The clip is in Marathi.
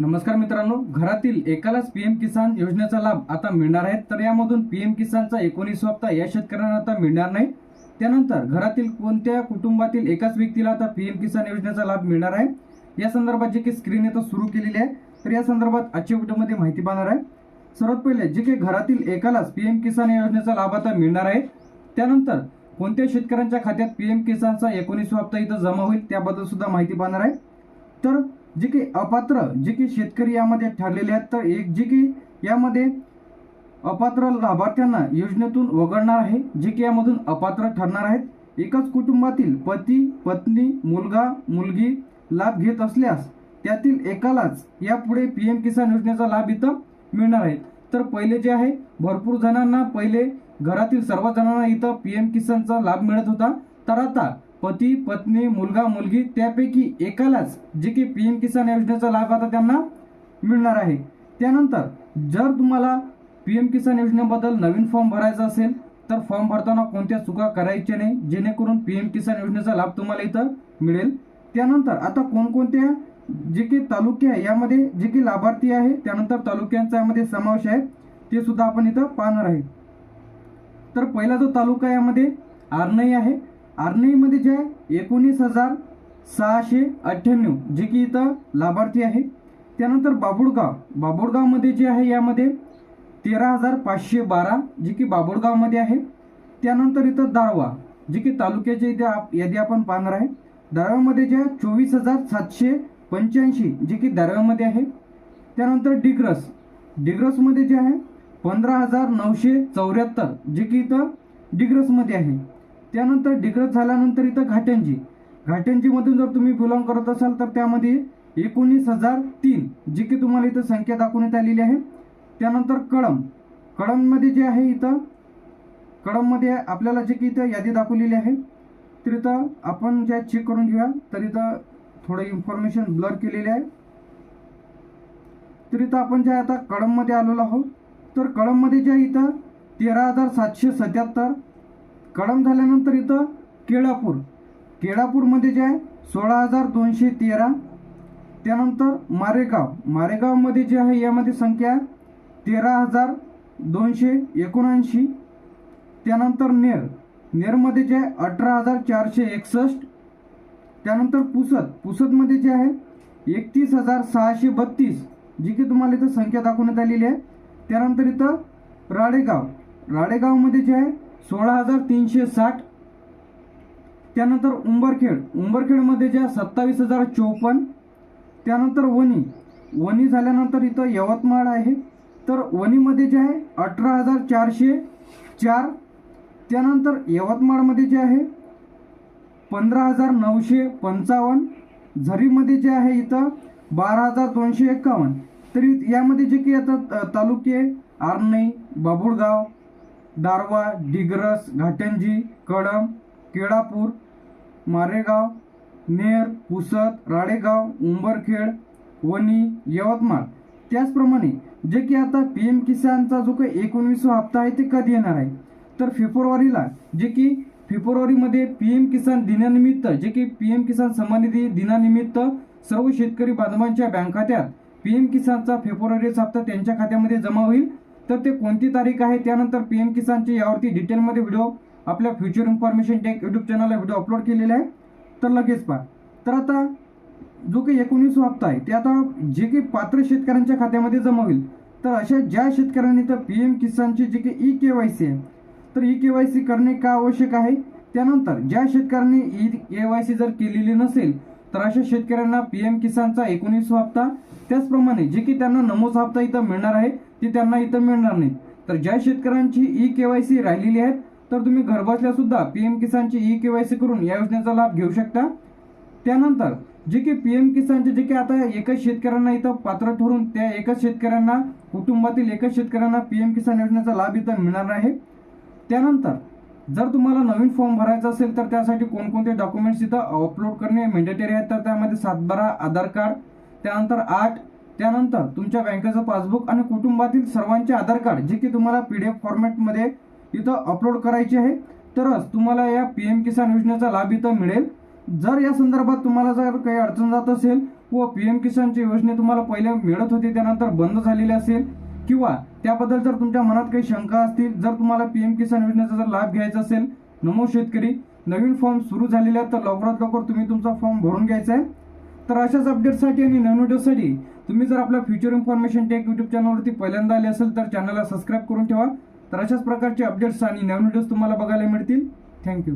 नमस्कार मित्रांनो घरातील एकालाच पीएम किसान योजनेचा लाभ आता मिळणार आहे तर यामधून पीएम किसानचा एकोणीस हप्ता या शेतकऱ्यांना आता मिळणार नाही. त्यानंतर घरातील कोणत्या कुटुंबातील एकाच व्यक्तीला आता पीएम किसान योजनेचा लाभ मिळणार आहे? या संदर्भात जे काही स्क्रीन येतं सुरू केलेली आहे तर या संदर्भात आजच्या व्हिडिओमध्ये माहिती पाहणार आहे. सर्वात पहिले जे काही घरातील एकालाच पीएम किसान योजनेचा लाभ आता मिळणार आहे त्यानंतर कोणत्या शेतकऱ्यांच्या खात्यात पीएम किसानचा एकोणीस हप्ता इथं जमा होईल त्याबद्दल सुद्धा माहिती पाहणार आहे. तर जे काही अपात्र जे की शेतकरी यामध्ये ठरलेले आहेत तर एक जे की यामध्ये अपात्र लाभार्थ्यांना योजनेतून वगळणार आहे जे की यामधून अपात्र ठरणार आहेत. एकाच कुटुंबातील पती पत्नी मुलगा मुलगी लाभ घेत असल्यास त्यातील एकालाच यापुढे पी एम किसान योजनेचा लाभ इथं मिळणार आहे. तर पहिले जे आहे भरपूर जणांना पहिले घरातील सर्व जणांना इथं पीएम किसानचा लाभ मिळत होता. तर आता पती पत्नी मुलगा मुलगी त्यापैकी एकालाच जे की पी एम किसान योजनेचा लाभ आता त्यांना मिळणार आहे. त्यानंतर जर तुम्हाला पी एम किसान योजनेबद्दल नवीन फॉर्म भरायचा असेल तर फॉर्म भरताना कोणत्या चुका करायच्या नाही जेणेकरून पी एम किसान योजनेचा लाभ तुम्हाला इथं मिळेल. त्यानंतर आता कोणकोणत्या जे की तालुके आहे यामध्ये जे की लाभार्थी आहे त्यानंतर तालुक्यांचा यामध्ये समावेश आहे ते सुद्धा आपण इथं पाहणार आहे. तर पहिला जो तालुका यामध्ये आर्नई आहे आर्नईमध्ये जे आहे एकोणीस हजार सहाशे अठ्ठ्याण्णव जे की इथं लाभार्थी आहे. त्यानंतर बाबुडगाव बाबुडगावमध्ये जे आहे यामध्ये तेरा हजार पाचशे बारा जे की बाबुडगावमध्ये आहे. त्यानंतर इथं दारवा जे की तालुक्याचे इथे आप यादी आपण पाहणार आहे. दारव्यामध्ये जे आहे चोवीस हजार सातशे पंच्याऐंशी जे की दारव्यामध्ये आहे. त्यानंतर डिग्रस डिग्रसमध्ये जे आहे पंधरा हजार नऊशे चौऱ्याहत्तर जे की इथं डिग्रसमध्ये आहे. त्यानंतर डिग्रज झाल्यानंतर इथं घाटंजी. घाटंजीमधून जर तुम्ही बिलॉंग करत असाल तर त्यामध्ये एकोणीस हजार तीन जी की तुम्हाला इथं संख्या दाखवण्यात आलेली आहे. त्यानंतर कळम कळममध्ये जे आहे इथं कळममध्ये आपल्याला जे की इथं यादी दाखवलेली आहे. तर इथं आपण ज्या चेक करून घेऊया. तर इथं थोडं इन्फॉर्मेशन ब्लर केलेली आहे. तर इथं आपण ज्या आता कळममध्ये आलेलो आहोत. तर कळममध्ये ज्या इथं तेरा हजार सातशे सत्याहत्तर कळम झाल्यानंतर इथं केळापूर. केळापूरमध्ये जे आहे सोळा हजार दोनशे तेरा. त्यानंतर मारेगाव. मारेगावमध्ये जे आहे यामध्ये संख्या तेरा हजार दोनशे एकोणऐंशी. त्यानंतर नेर. नेरमध्ये जे आहे अठरा हजार चारशे एकसष्ट. त्यानंतर पुसद. पुसदमध्ये जे आहे एकतीस हजार सहाशे बत्तीस. जी की तुम्हाला इथं संख्या दाखवण्यात आलेली आहे. त्यानंतर इथं राडेगाव राडेगावमध्ये जे आहे सोळा हजार तीनशे साठ. त्यानंतर उंबरखेड. उंबरखेडमध्ये जे सत्तावीस हजार चोपन्न त्यानंतर वणी. वणी झाल्यानंतर इथं यवतमाळ आहे. तर वणीमध्ये जे आहे अठरा हजार चारशे चार. त्यानंतर यवतमाळमध्ये जे आहे पंधरा हजार नऊशे पंचावन्न. झरीमध्ये जे आहे इथं बारा हजार दोनशे एक्कावन्न तरी यामध्ये जे की आता तालुके आर्णई बाबुळगाव दारवा डिग्रस घाटंजी कडम केळापूर मारेगाव नेर पुसद राळेगाव उंबरखेड वणी यवतमाळ. त्याचप्रमाणे जे की आता पी एम किसानचा जो काही एकोणवीसवा हप्ता आहे ते कधी येणार आहे? तर फेब्रुवारीला जे की फेब्रुवारीमध्ये पी एम किसान दिनानिमित्त जे की पी एम किसान सन्माननिधी दिनानिमित्त सर्व शेतकरी बांधवांच्या बँक खात्यात पी एम किसानचा फेब्रुवारीचा हप्ता त्यांच्या खात्यामध्ये जमा होईल. तर ते कोणती तारीख आहे? त्यानंतर पी एम किसानचे यावरती डिटेलमध्ये व्हिडिओ आपल्या फ्युचर इन्फॉर्मेशन टेक यूट्यूब चॅनलला व्हिडिओ अपलोड केलेला आहे. तर लगेच पहा. तर आता जो काही एकोणीस हप्ता आहे ते आता जे काही पात्र शेतकऱ्यांच्या खात्यामध्ये जमा होईल तर अशा ज्या शेतकऱ्यांनी तर पी एम किसानची जे काही ई के वाय सी आहे तर ई के वाय सी करणे का आवश्यक आहे? त्यानंतर ज्या शेतकऱ्यांनी ई के वाय सी जर केलेली नसेल तर अशा शेतकऱ्यांना पी एम किसानचा एकोणीस हप्ता त्याचप्रमाणे जे की त्यांना नमोज हप्ता इथं मिळणार आहे ती त्यांना इथं मिळणार नाही. तर ज्या शेतकऱ्यांची ई के वाय सी राहिलेली आहेत तर तुम्ही घरबसल्या सुद्धा पी एम किसानची ई के वाय सी करून या योजनेचा लाभ घेऊ शकता. त्यानंतर जे की पी एम किसानचे जे की आता एकच शेतकऱ्यांना इथं पात्र ठरून त्या एकच शेतकऱ्यांना कुटुंबातील एकच शेतकऱ्यांना पी एम किसान योजनेचा लाभ इथं मिळणार आहे. त्यानंतर जर तुम्हाला नवीन फॉर्म भरायचा असेल तर त्यासाठी कोणकोणते डॉक्युमेंट्स इथं अपलोड करणे मेंडेटरी आहेत तर त्यामध्ये सातबारा आधार कार्ड त्यानंतर आठ त्यानंतर तुमच्या बँकेचं पासबुक आणि कुटुंबातील सर्वांचे आधार कार्ड जे की तुम्हाला पी डी एफ फॉर्मॅटमध्ये इथं अपलोड करायचे आहे. तरच तुम्हाला या पी एम किसान योजनेचा लाभ इथं मिळेल. जर या संदर्भात तुम्हाला जर काही अडचण जात असेल व पी एम किसानची योजने तुम्हाला पहिले मिळत होते त्यानंतर बंद झालेली असेल किंवा त्याबद्दल जर तुमच्या मनात काही शंका असतील जर तुम्हाला पी एम किसान योजनेचा जर लाभ घ्यायचा असेल नमो शेतकरी नवीन फॉर्म सुरू झालेले आहेत तर लवकरात लवकर तुम्ही तुमचा फॉर्म भरून घ्यायचा आहे. तर अशाच अपडेटसाठी आणि नवीन व्हिडिओसाठी तुम्ही जर आपल्या फ्युचर इन्फॉर्मेशन टेक यूट्यूब चॅनलवरती पहिल्यांदा आले असेल तर चॅनलला सबस्क्राईब करून ठेवा. तर अशाच प्रकारचे अपडेट्स आणि नवीन व्हिडिओज तुम्हाला बघायला मिळतील. थँक्यू